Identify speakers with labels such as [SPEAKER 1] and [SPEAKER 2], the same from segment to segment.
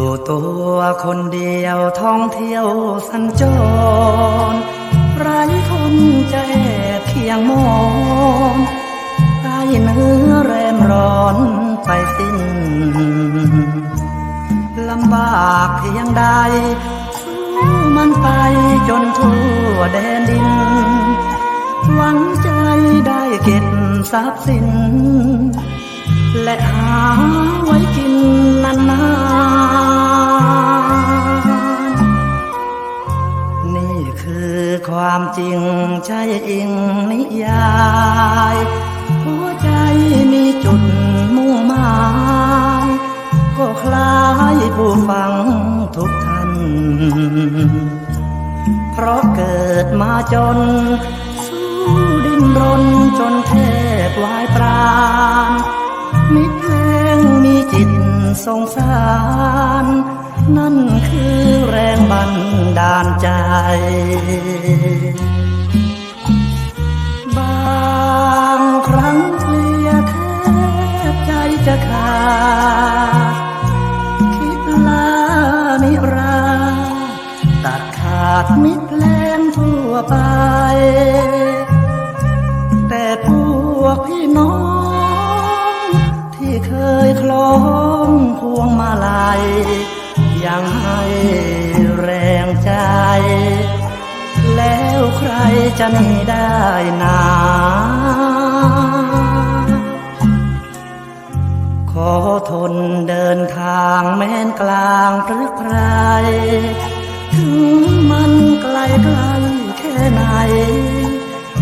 [SPEAKER 1] อยู่ตัวคนเดียวท่องเที่ยวสัญจรไร้คนใจเพียงมองใต้เนื้อแรมร้อนไปสิ้นลำบากเพียงใดสู้มันไปจนทั่วแดนดิน หวังใจได้เก็บทรัพย์สิน และหาไว้กินนาน ความจริงใช่อิงนิยายหัวใจมีจุดมุ่งหมายก็คล้ายผู้ฟังทุกท่าน เพราะเกิดมาจน สู้ดิ้นรนจนแทบวายปราณมิเพลงมีจิตสงสาร นั่นคือแรงบันดาลใจบางครั้งเพลียแทบใจจะขาดคิดลานิราตัดขาดมิตรเพลงทั่วไป แต่พวกพี่น้องที่เคยคล้องพวงมาลัย ใครจะหนีได้นาขอทนเดินทางแม้นกลางพรึกไพรถึงมันไกลไกลแค่ไหน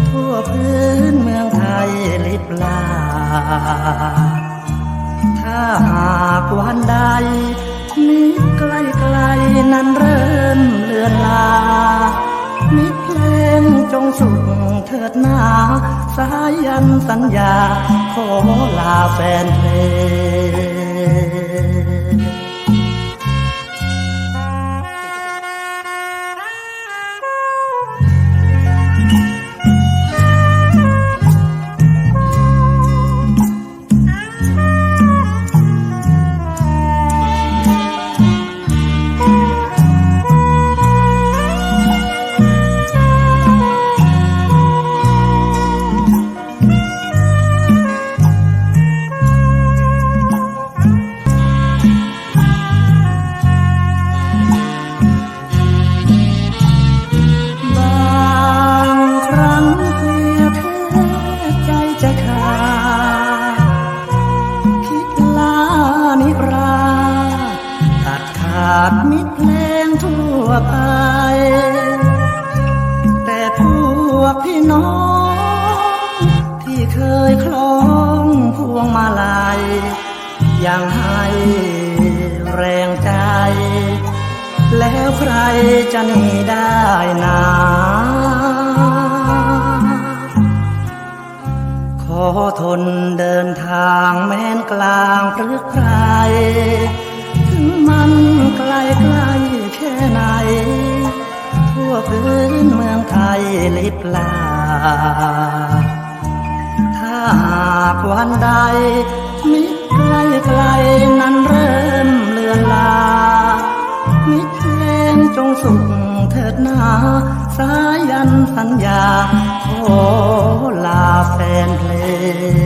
[SPEAKER 1] ทั่วพื้นเมืองไทยลิบลา ถ้าหากวันใดมิตรไกลไกลนั้นเริ่มเลือนลา งจงสุขเถิดหนาสายันสัญญา ขอลาแฟนเพลง ไป แต่พวกพี่น้อง ที่เคยคล้องพวงมาลัยยังให้แรงใจ แล้วใครจะหนีได้นาขอทนเดินทางแม้นกลางพรึกไพรถึงมันไกลไกล ไหน ทั่วพื้นเมืองไทยลิบลา ถ้าหากวันใด มิตรไกลไกลนั้นเริ่มเลือนลา มิตรเพลงจงสุขเถิดหนาสายันสัญญาขอลาแฟนเพลง